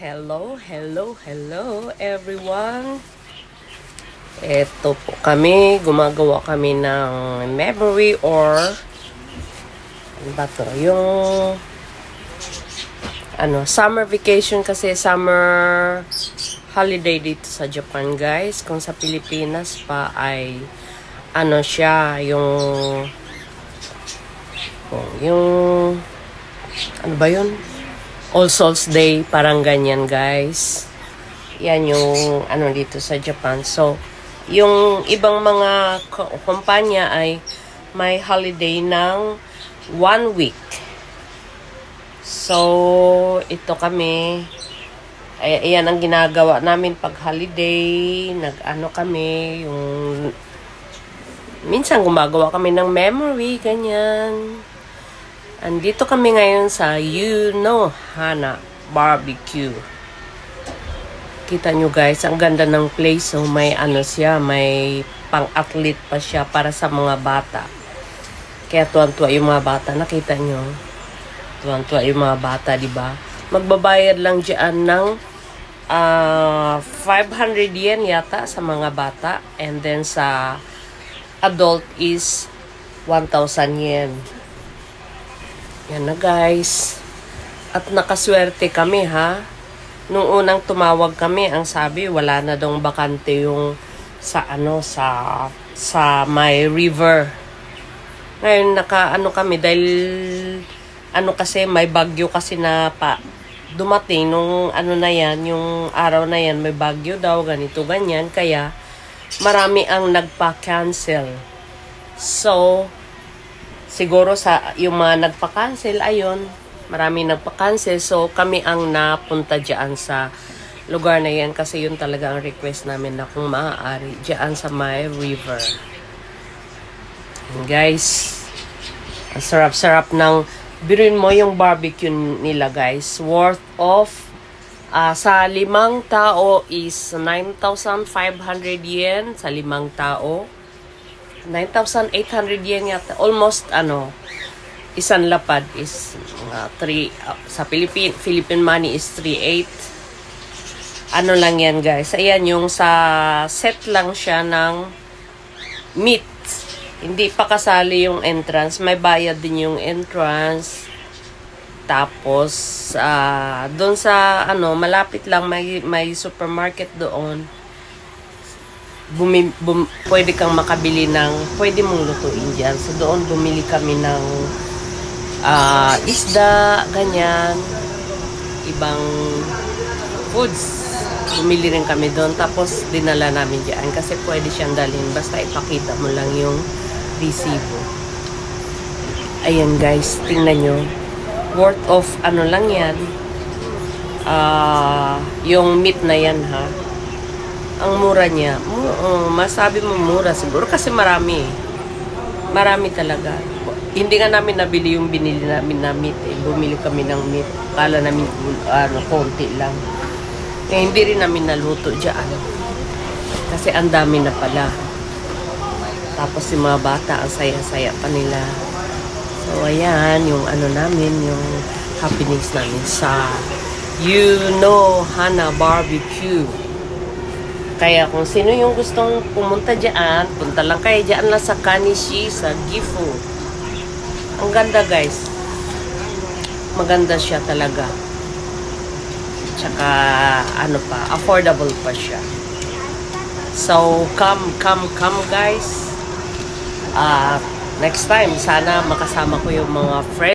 Hello, hello, hello everyone. Ito po kami, gumagawa kami ng memory or ano ba to? Yung ano, summer vacation kasi summer holiday dito sa Japan, guys. Kung sa Pilipinas pa ay ano siya, yung yung ano ba yun? All Souls Day, parang ganyan guys. Yan yung ano dito sa Japan. So, yung ibang mga kumpanya ay may holiday ng one week. So, ito kami. Ay, ayan ang ginagawa namin pag holiday. Nag-ano kami, yung... Minsan gumagawa kami ng memory, ganyan. Andito kami ngayon sa You Know Hana Barbecue. Kita nyo guys, ang ganda ng place. So may ano siya, may pang-athlete pa siya para sa mga bata. Kaya tuwan-tuwa yung mga bata. Nakita nyo? Tuwan-tuwa yung mga bata, di ba? Magbabayad lang dyan ng ah, 500 yen yata sa mga bata. And then sa adult is 1,000 yen. Yan na guys. At nakaswerte kami ha. Nung unang tumawag kami, ang sabi wala na daw bakante yung sa ano sa sa may river. Ngayon naka ano kami dahil ano kasi may bagyo kasi na pa dumating nung ano na yan, yung araw na yan may bagyo daw ganito ganyan kaya marami ang nagpa-cancel. So, siguro sa yung mga nagpa-cancel ayun marami nagpa-cancel. So kami ang napunta diyan sa lugar na yan kasi yun talaga ang request namin na kung maaari diyan sa may river. And guys ang sarap-sarap ng biruin mo yung barbecue nila guys. Worth of ah, sa limang tao is 9,500 yen. Sa limang tao 9,800 yen yata. Almost, ano, isang lapad is mga 3, sa Philippine, Philippine money is 3,800. Ano lang yan, guys. Ayan, yung sa set lang siya ng meat. Hindi pa kasali yung entrance. May bayad din yung entrance. Tapos, ah doon sa, ano, malapit lang, may, may supermarket doon bumi, bum, pwede kang makabili ng, pwede mong lutuin dyan. So doon bumili kami ng ah, isda, ganyan, ibang foods. Bumili rin kami doon. Tapos dinala namin dyan kasi pwede siyang dalhin. Basta ipakita mo lang yung resibo. Ayan guys, tingnan nyo. Worth of ano lang yan. Ah, yung meat na yan ha ang mura niya. Uh, masabi mo mura siguro kasi marami. Marami talaga. Hindi nga namin nabili yung binili namin na meat. Eh. Bumili kami ng meat. Kala namin ano, konti lang. Eh, hindi rin namin naluto dyan. Kasi ang dami na pala. Tapos yung mga bata, ang saya-saya pa nila. So, ayan, yung ano namin, yung happenings namin sa You Know Hana Barbecue. Kaya kung sino yung gustong pumunta dyan, punta lang kayo dyan lang sa Kanishi, sa Gifu. Ang ganda guys. Maganda siya talaga. Tsaka ano pa, affordable pa siya. So, come, come, come guys. Ah, next time, sana makasama ko yung mga friends.